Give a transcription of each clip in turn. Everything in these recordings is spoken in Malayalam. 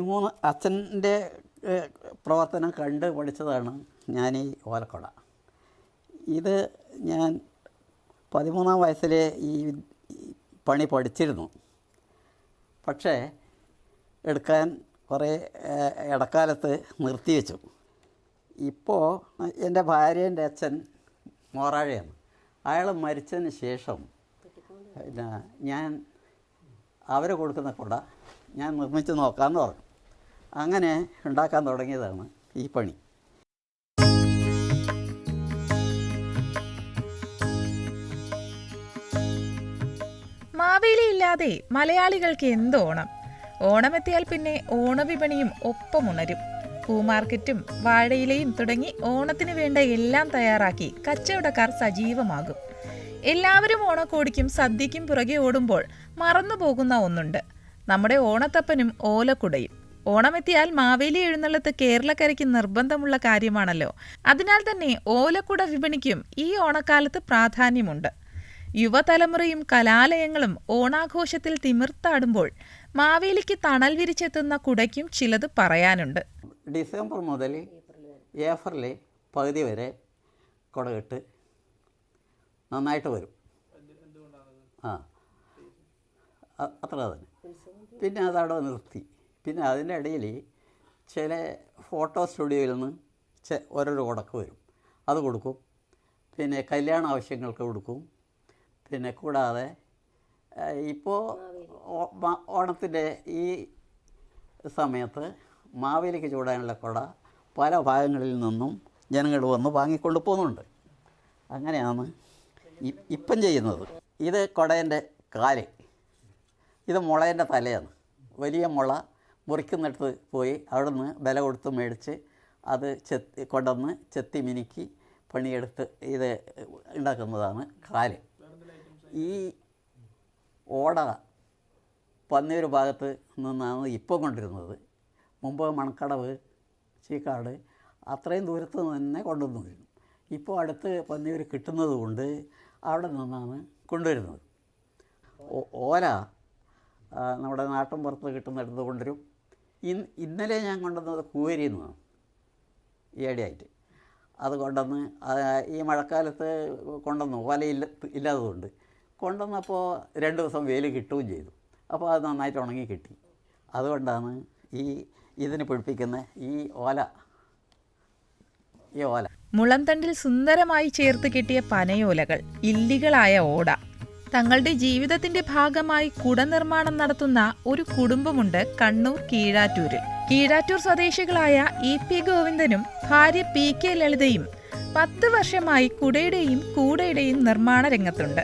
പതിമൂന്ന് അച്ഛന്റെ പ്രവർത്തനം കണ്ട് പഠിച്ചതാണ് ഞാൻ ഈ ഓലക്കൊട. ഇത് ഞാൻ പതിമൂന്നാം വയസ്സിലെ ഈ പണി പഠിച്ചിരുന്നു. പക്ഷേ എടുക്കാൻ കുറേ ഇടക്കാലത്ത് നിർത്തിവെച്ചു. ഇപ്പോൾ എന്റെ ഭാര്യേന്റെ അച്ഛൻ മോറാഴയാണ്. അയാൾ മരിച്ചതിന് ശേഷം പിന്നെ ഞാൻ അവർ കൊടുക്കുന്ന കുട ഞാൻ നിർമ്മിച്ച് നോക്കാമെന്ന് പറഞ്ഞു. അങ്ങനെ ഉണ്ടാക്കാൻ തുടങ്ങിയതാണ് ഈ പണി. മാവേലി ഇല്ലാതെ മലയാളികൾക്ക് എന്ത് ഓണം? ഓണമെത്തിയാൽ പിന്നെ ഓണവിപണിയും ഒപ്പമുണരും പൂമാർക്കറ്റും വാഴയിലയും തുടങ്ങി ഓണത്തിന് വേണ്ട എല്ലാം തയ്യാറാക്കി കച്ചവടക്കാർ സജീവമാകും. എല്ലാവരും ഓണക്കോടിക്കും സദ്യക്കും പുറകെ ഓടുമ്പോൾ മറന്നു പോകുന്ന ഒന്നുണ്ട്. നമ്മുടെ ഓണത്തപ്പനും ഓലക്കുടയും. ഓണമെത്തിയാൽ മാവേലി എഴുന്നള്ളത്ത് കേരളക്കരയ്ക്ക് നിർബന്ധമുള്ള കാര്യമാണല്ലോ. അതിനാൽ തന്നെ ഓലക്കുട വിപണിക്കും ഈ ഓണക്കാലത്ത് പ്രാധാന്യമുണ്ട്. യുവതലമുറയും കലാലയങ്ങളും ഓണാഘോഷത്തിൽ തിമിർത്താടുമ്പോൾ മാവേലിക്ക് തണൽ വിരിച്ചെത്തുന്ന കുടയ്ക്കും ചിലത് പറയാനുണ്ട്. ഡിസംബർ മുതൽ ഏപ്രിൽ പകുതി വരെ കുടകിട്ട് നന്നായിട്ട് വരും. ആ. അത്ര തന്നെ. പിന്നെ അതവിടെ നിർത്തി. പിന്നെ അതിന്റെ ഇടയിൽ ചില ഫോട്ടോ സ്റ്റുഡിയോയിൽ നിന്ന് ഓരോരോ കൊടക്ക് വരും. അത് കൊടുക്കും. പിന്നെ കല്യാണ ആവശ്യങ്ങൾക്ക് കൊടുക്കും. പിന്നെ കൂടാതെ ഇപ്പോൾ ഓണത്തിന്റെ ഈ സമയത്ത് മാവേലിക്ക് ചൂടാനുള്ള കുട പല ഭാഗങ്ങളിൽ നിന്നും ജനങ്ങൾ വന്ന് വാങ്ങിക്കൊണ്ട് പോകുന്നുണ്ട്. അങ്ങനെയാണ് ഇപ്പം ചെയ്യുന്നത്. ഇത് കുടേന്റെ കാൽ. ഇത് മുളേന്റെ തലയാണ്. വലിയ മുള മുറിക്കുന്നിടത്ത് പോയി അവിടെ നിന്ന് വില കൊടുത്ത് മേടിച്ച് അത് ചെത്തി കൊണ്ടുവന്ന് ചെത്തി മിനുക്കി പണിയെടുത്ത് ഇത് ഉണ്ടാക്കുന്നതാണ് കാൽ. ഈ ഓട പന്നിയൂർ ഭാഗത്ത് നിന്നാണ് ഇപ്പോൾ കൊണ്ടിരുന്നത്. മുമ്പ് മണക്കടവ് ചീക്കാട് അത്രയും ദൂരത്ത് നിന്ന് തന്നെ കൊണ്ടുവന്നിരുന്നു. ഇപ്പോൾ അടുത്ത് പന്നിയൊരു കിട്ടുന്നത് കൊണ്ട് അവിടെ നിന്നാണ് കൊണ്ടുവരുന്നത്. ഓല നമ്മുടെ നാട്ടിൻ പുറത്ത് കിട്ടുന്നിടത്ത് കൊണ്ടുവരും. ഇന്ന് ഇന്നലെ ഞാൻ കൊണ്ടുവന്നത് കൂവരിയിൽ നിന്നാണ് ഏടിയായിട്ട് അത് കൊണ്ടുവന്ന് ഈ മഴക്കാലത്ത് കൊണ്ടുവന്നു. വല ഇല്ല ഇല്ലാത്തതുകൊണ്ട്. കൊണ്ടുവന്നപ്പോൾ രണ്ട് ദിവസം വെയിൽ കിട്ടുകയും ചെയ്തു. അപ്പോൾ അത് നന്നായിട്ട് ഉണങ്ങി കിട്ടി. അതുകൊണ്ടാണ് ഈ ഇതിന് പിടിപ്പിക്കുന്ന ഈ ഓല. ഈ ഓല. മുളന്തണ്ടിൽ സുന്ദരമായി ചേർത്ത് കിട്ടിയ പനയോലകൾ ഇല്ലികളായ ഓട. തങ്ങളുടെ ജീവിതത്തിന്റെ ഭാഗമായി കുട നിർമ്മാണം നടത്തുന്ന ഒരു കുടുംബമുണ്ട് കണ്ണൂർ കീഴാറ്റൂരിൽ. കീഴാറ്റൂർ സ്വദേശികളായ ഇ പി ഗോവിന്ദനും ഭാര്യ പി കെ ലളിതയും പത്ത് വർഷമായി കുടയുടെയും കൂടയുടെയും നിർമ്മാണ രംഗത്തുണ്ട്.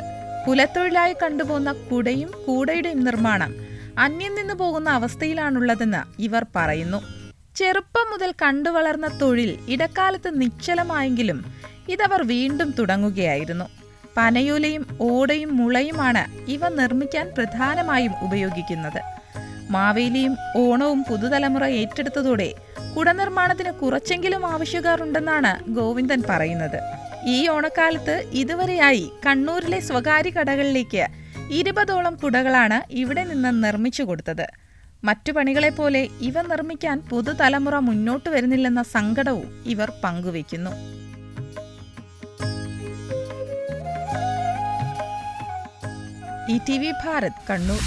കുലത്തൊഴിലായി കണ്ടുപോകുന്ന കുടയും കൂടയുടെയും നിർമ്മാണം അന്യം നിന്നു പോകുന്ന അവസ്ഥയിലാണുള്ളതെന്ന് ഇവർ പറയുന്നു. ചെറുപ്പം മുതൽ കണ്ടുവളർന്ന തൊഴിൽ ഇടക്കാലത്ത് നിശ്ചലമായെങ്കിലും ഇതവർ വീണ്ടും തുടങ്ങുകയായിരുന്നു. പനയോലയും ഓടയും മുളയുമാണ് ഇവ നിർമ്മിക്കാൻ പ്രധാനമായും ഉപയോഗിക്കുന്നത്. മാവേലിയും ഓണവും പുതുതലമുറ ഏറ്റെടുത്തതോടെ കുടനിർമ്മാണത്തിന് കുറച്ചെങ്കിലും ആവശ്യക്കാരുണ്ടെന്നാണ് ഗോവിന്ദൻ പറയുന്നത്. ഈ ഓണക്കാലത്ത് ഇതുവരെയായി കണ്ണൂരിലെ സ്വകാര്യ കടകളിലേക്ക് ഇരുപതോളം കുടകളാണ് ഇവിടെ നിന്ന് നിർമ്മിച്ചു കൊടുത്തത്. മറ്റു പണികളെപ്പോലെ ഇവ നിർമ്മിക്കാൻ പുതുതലമുറ മുന്നോട്ട് വരുന്നില്ലെന്ന സങ്കടവും ഇവർ പങ്കുവയ്ക്കുന്നു. E T V Bharat Kannur